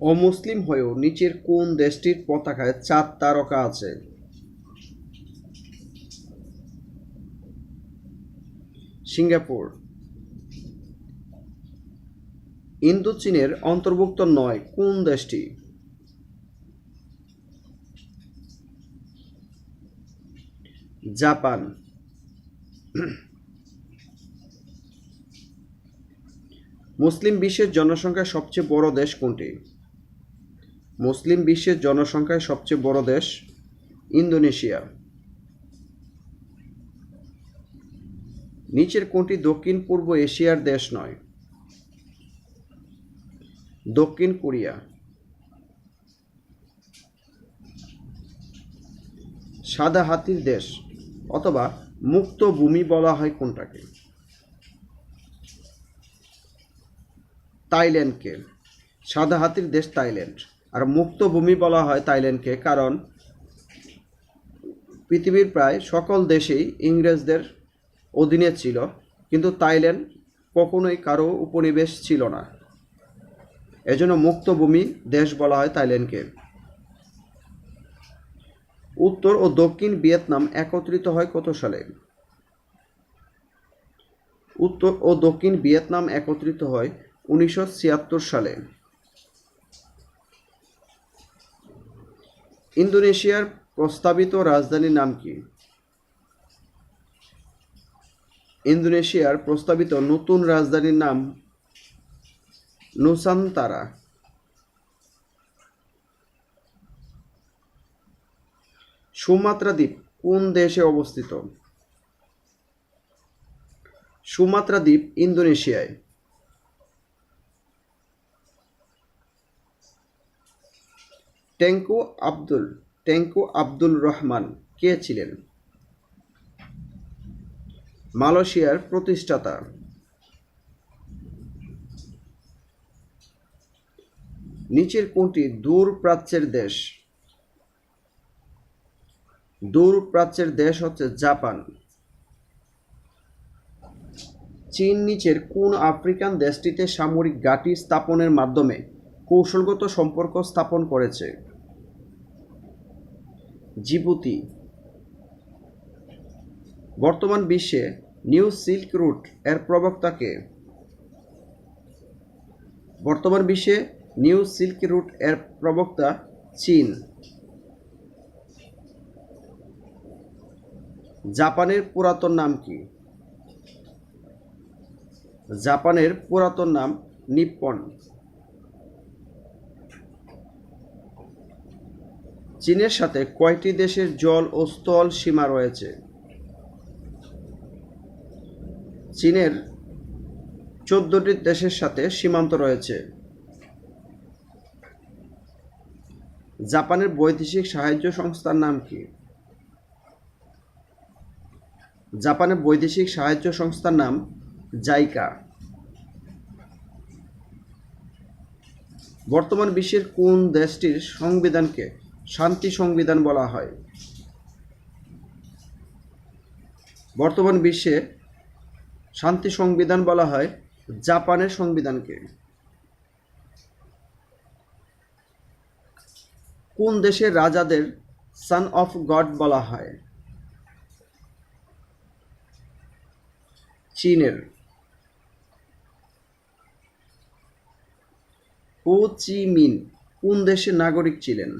অমুসলিম হয়েও নিচের কোন দেশটির পতাকায় চার তারকা আছে? সিঙ্গাপুর। ইন্দোচীনের অন্তর্ভুক্ত নয়, কোন দেশটি? জাপান। মুসলিম বিশ্বের জনসংখ্যায় সবচেয়ে বড় দেশ কোনটি? মুসলিম বিশ্বের জনসংখ্যায় সবচেয়ে বড় দেশ ইন্দোনেশিয়া। নিচের কোনটি দক্ষিণ পূর্ব এশিয়ার দেশ নয়, দক্ষিণ কোরিয়া। সাদা হাতির দেশ, অথবা মুক্ত ভূমি বলা হয় কোনটাকে? তাইল্যান্ডকে সাদা হাতির দেশ থাইল্যান্ড। আর মুক্ত ভূমি বলা হয় থাইল্যান্ডকে, কারণ পৃথিবীর প্রায় সকল দেশেই ইংরেজদের অধীনে ছিল, কিন্তু থাইল্যান্ড কখনোই কারও উপনিবেশ ছিল না। এজন্য মুক্ত ভূমি দেশ বলা হয় থাইল্যান্ডকে। উত্তর ও দক্ষিণ ভিয়েতনাম একত্রিত হয় কত সালে? উত্তর ও দক্ষিণ ভিয়েতনাম একত্রিত হয় উনিশশো ছিয়াত্তর সালে। ইন্দোনেশিয়ার প্রস্তাবিত রাজধানীর নাম কি? ইন্দোনেশিয়ার প্রস্তাবিত নতুন রাজধানীর নাম নুসান্তারা। সুমাত্রা দ্বীপ কোন দেশে অবস্থিত? সুমাত্রা দ্বীপ ইন্দোনেশিয়ায়। টেঙ্কু আব্দুল টেঙ্কু আব্দুল রহমান, কে ছিলেন? মালয়েশিয়ার প্রতিষ্ঠাতা। নিচের কোনটি? দূর প্রাচ্যের দেশ। দূর প্রাচ্যের দেশ হচ্ছে জাপান। চীন নিচের কোন আফ্রিকান দেশটিতে সামরিক ঘাঁটি স্থাপনের মাধ্যমে কৌশলগত সম্পর্ক স্থাপন করেছে? জিবুতি। বর্তমান বিশ্বে নিউ সিল্ক রুট এর প্রবক্তাকে। বর্তমান বিশ্বে নিউ সিল্ক রুট এর প্রবক্তা চীন। জাপানের পুরাতন নাম কি? জাপানের পুরাতন নাম নিপ্পন। চীনের সাথে কয়টি দেশের জল ও স্থল সীমা রয়েছে? চীনের চোদ্দটি দেশের সাথে সীমান্ত রয়েছে। জাপানের বৈদেশিক সাহায্য সংস্থার নাম কি? জাপানের বৈদেশিক সাহায্য সংস্থার নাম জাইকা। বর্তমান বিশ্বের কোন দেশটির সংবিধানকে শান্তি সংবিধান বলা হয়। বর্তমান বিশ্বে শান্তি সংবিধান বলা হয় জাপানের সংবিধানকে। কোন দেশের রাজাদের সান অফ গড বলা হয়? চীনের। হো চি মিন কোন দেশের নাগরিক ছিলেন?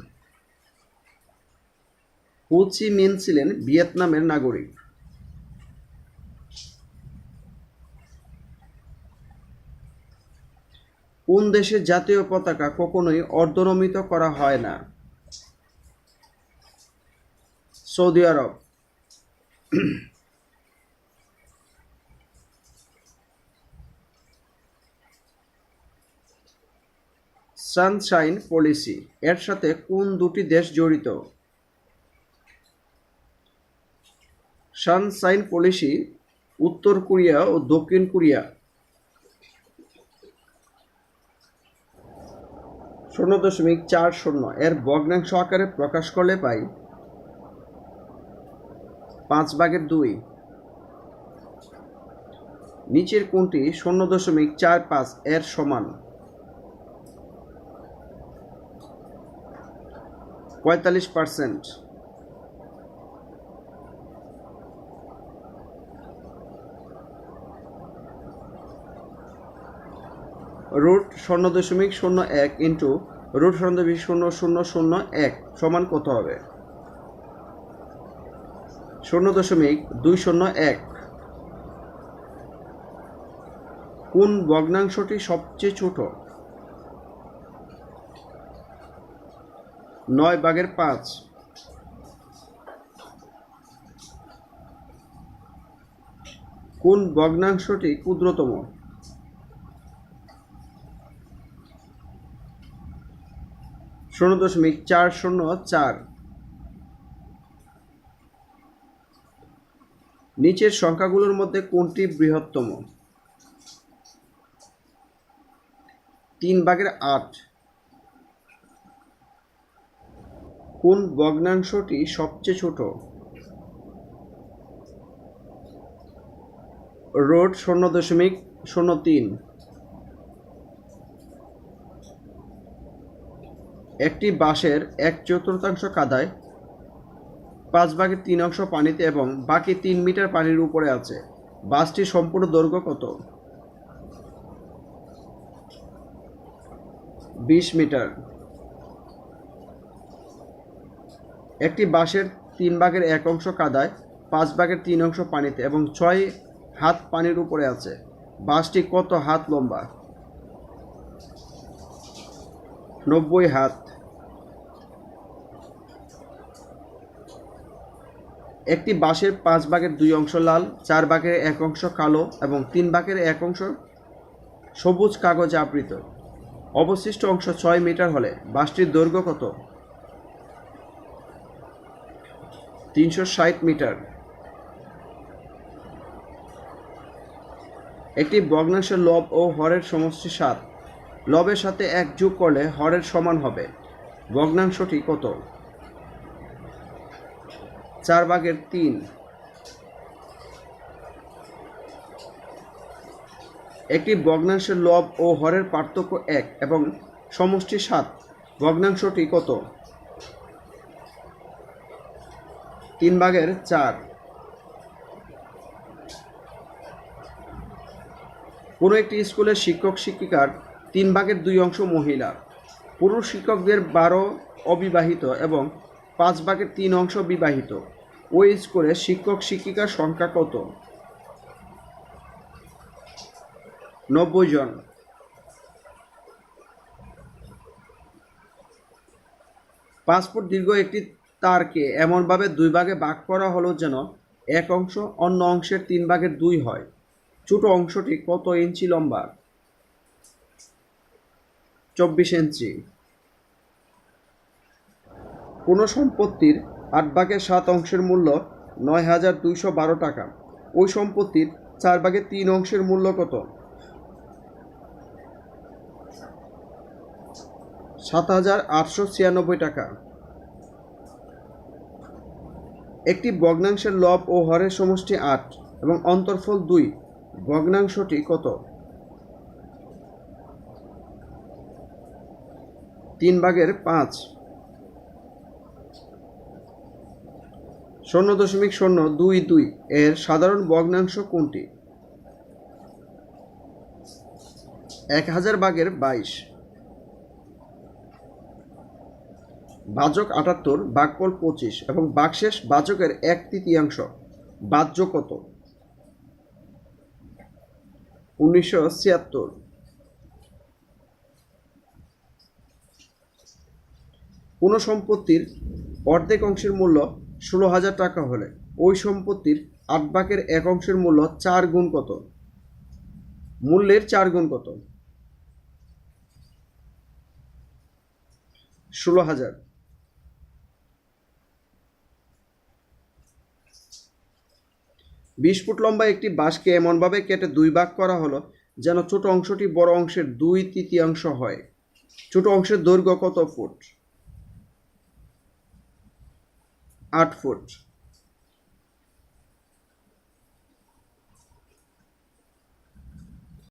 হো চি মিন ছিলেন ভিয়েতনামের নাগরিক। কোন দেশের জাতীয় পতাকা কখনোই অর্ধনমিত করা হয় না? সৌদি আরব। Sunshine policy. এর সাথে কোন দুটি দেশ জড়িত? সানশাইন পলিসি উত্তর কোরিয়া ও দক্ষিণ কোরিয়া। শূন্য দশমিক চার শূন্য। এর ভগ্নাংশ আকারে প্রকাশ করলে পাই পাঁচ ভাগের দুই। নিচের কোনটি শূন্য দশমিক চার পাঁচ এর সমান। পঁয়তাল্লিশ পার্সেন্ট। রুট শূন্য দশমিক শূন্য এক ইন্টু রুট শূন্য দশমিক শূন্য শূন্য শূন্য এক সমান কত হবে? শূন্য দশমিক দুই শূন্য এক। কোন ভগ্নাংশটি সবচেয়ে ছোট? নয় ভাগের পাঁচ। কোন ভগ্নাংশটি ক্ষুদ্রতম? শূন্য দশমিক চার শূন্য চার। নিচের সংখ্যাগুলোর মধ্যে কোনটি বৃহত্তম? তিন ভাগের আট। কোন ভগ্নাংশটি সবচেয়ে ছোট? রোড শূন্য দশমিক শূন্য তিন। একটি বাঁশের এক চতুর্থাংশ কাদায়, পাঁচ ভাগের তিন অংশ পানিতে এবং বাকি তিন মিটার পানির উপরে আছে। বাসটির সম্পূর্ণ দৈর্ঘ্য কত? বিশ মিটার। একটি বাঁশের তিন ভাগের এক অংশ কাদায়, পাঁচ ভাগের তিন অংশ পানিতে এবং ছয় হাত পানির উপরে আছে। বাসটি কত হাত লম্বা? নব্বই হাত। একটি বাঁশের পাঁচ ভাগের দুই অংশ লাল, চার ভাগের এক অংশ কালো এবং তিন ভাগের এক অংশ সবুজ কাগজে আবৃত। অবশিষ্ট অংশ ছয় মিটার হলে বাসটির দৈর্ঘ্য কত? তিনশো ষাট মিটার। একটি ভগ্নাংশের লব ও হরের সমষ্টি সাত। লবের সাথে এক যোগ করলে হরের সমান হবে। ভগ্নাংশটি কত? চার ভাগের তিন। একটি ভগ্নাংশের লব ও হরের পার্থক্য এক এবং সমষ্টি সাত। ভগ্নাংশটি কত? তিন ভাগের চার। কোনো একটি স্কুলের শিক্ষক, শিক্ষিকার তিন ভাগের দুই অংশ মহিলা। পুরুষ শিক্ষকদের বারো অবিবাহিত এবং পাঁচ ভাগের তিন অংশ বিবাহিত। ওই স্কুলে শিক্ষক শিক্ষিকার সংখ্যা কত? নব্বই জন। পাসপোর্ট দীর্ঘ একটি তারকে এমনভাবে দুই ভাগে ভাগ করা হলো যেন এক অংশ অন্য অংশের তিন ভাগের দুই হয়। ছোট অংশটি কত ইঞ্চি লম্বা? চব্বিশ ইঞ্চি। কোনো সম্পত্তির আট ভাগের সাত অংশের মূল্য নয় হাজার দুইশো বারো টাকা। ওই সম্পত্তির চার ভাগের তিন অংশের মূল্য কত? সাত হাজার আটশো ছিয়ানব্বই টাকা। একটি ভগ্নাংশের লব ও হরের সমষ্টি আট এবং অন্তর্ফল দুই। ভগ্নাংশটি কত? তিন ভাগের পাঁচ। শূন্য দশমিক শূন্য দুই দুই এর সাধারণ ভগ্নাংশ কোনটি? এক হাজার ভাগের বাইশ। বাজক আটাত্তর বাঘফল পঁচিশ এবং বাকশেষ বাজকের এক তৃতীয়াংশ। বাহ্য কত? উনিশশো ছিয়াত্তর। কোনো সম্পত্তির অর্ধেক অংশের মূল্য ষোলো হাজার টাকা হলে। ওই সম্পত্তির আট ভাগের এক অংশের মূল্য চার গুণ কত? মূল্যের চার গুণ কত? ষোলো হাজার। বিশ ফুট লম্বা একটি বাঁশকে এমনভাবে কেটে দুই ভাগ করা হলো যেন ছোট অংশটি বড় অংশের দুই তৃতীয়াংশ হয়। ছোট অংশের দৈর্ঘ্য কত ফুট? আট ফুট